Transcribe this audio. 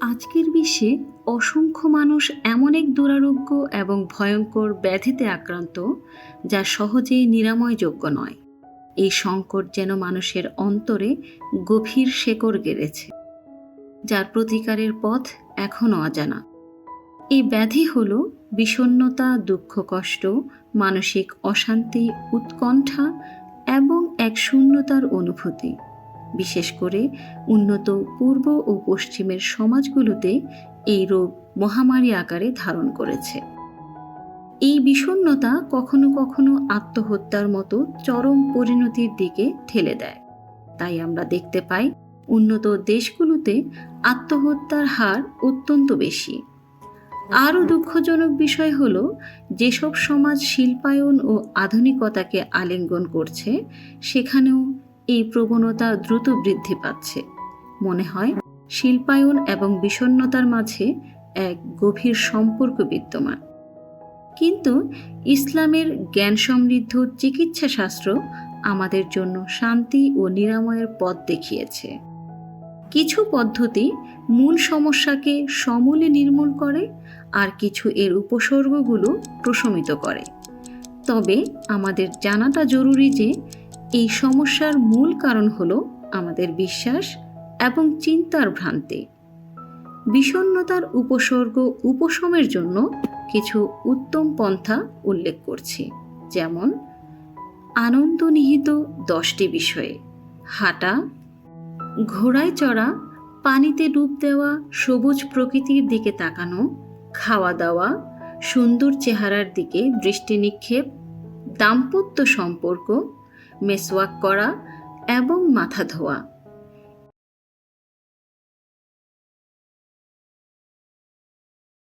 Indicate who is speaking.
Speaker 1: আজকের বিশ্বে অসংখ্য মানুষ এমন এক দুরারোগ্য এবং ভয়ঙ্কর ব্যাধিতে আক্রান্ত, যা সহজেই নিরাময়যোগ্য নয়। এই সংকট যেন মানুষের অন্তরে গভীর শেকড় গেড়েছে, যার প্রতিকারের পথ এখনও অজানা। এই ব্যাধি হল বিষণ্ণতা, দুঃখ, কষ্ট, মানসিক অশান্তি, উৎকণ্ঠা এবং এক শূন্যতার অনুভূতি। বিশেষ করে উন্নত পূর্ব ও পশ্চিমের সমাজগুলোতে এই রোগ মহামারী আকারে ধারণ করেছে। এই বিষণ্ণতা কখনো কখনো আত্মহত্যার মতো চরম পরিণতির দিকে ঠেলে দেয়। তাই আমরা দেখতে পাই উন্নত দেশগুলোতে আত্মহত্যার হার অত্যন্ত বেশি। আরও দুঃখজনক বিষয় হল, যেসব সমাজ শিল্পায়ন ও আধুনিকতাকে আলিঙ্গন করছে, সেখানেও এই প্রবণতা দ্রুত বৃদ্ধি পাচ্ছে। মনে হয়, শিল্পায়ন এবং বিষণ্ণতার মাঝে এক গভীর সম্পর্ক বিদ্যমান। কিন্তু ইসলামের জ্ঞান সমৃদ্ধ চিকিৎসা শাস্ত্র আমাদের জন্য শান্তি ও নিরাময়ের পথ দেখিয়েছে। কিছু পদ্ধতি মূল সমস্যাকে সমূলে নির্মূল করে, আর কিছু এর উপসর্গগুলো প্রশমিত করে। তবে আমাদের জানাটা জরুরি যে এই সমস্যার মূল কারণ হল আমাদের বিশ্বাস এবং চিন্তার ভ্রান্তি। বিষণ্ণতার উপসর্গ উপশমের জন্য কিছু উত্তম পন্থা উল্লেখ করছি, যেমন আনন্দ নিহিত দশটি বিষয়ে, হাঁটা, ঘোড়ায় চড়া, পানিতে ডুব দেওয়া, সবুজ প্রকৃতির দিকে তাকানো, খাওয়া দাওয়া, সুন্দর চেহারার দিকে দৃষ্টি নিক্ষেপ, দাম্পত্য সম্পর্ক মেসওয়াক করা এবং মাথা ধোয়া।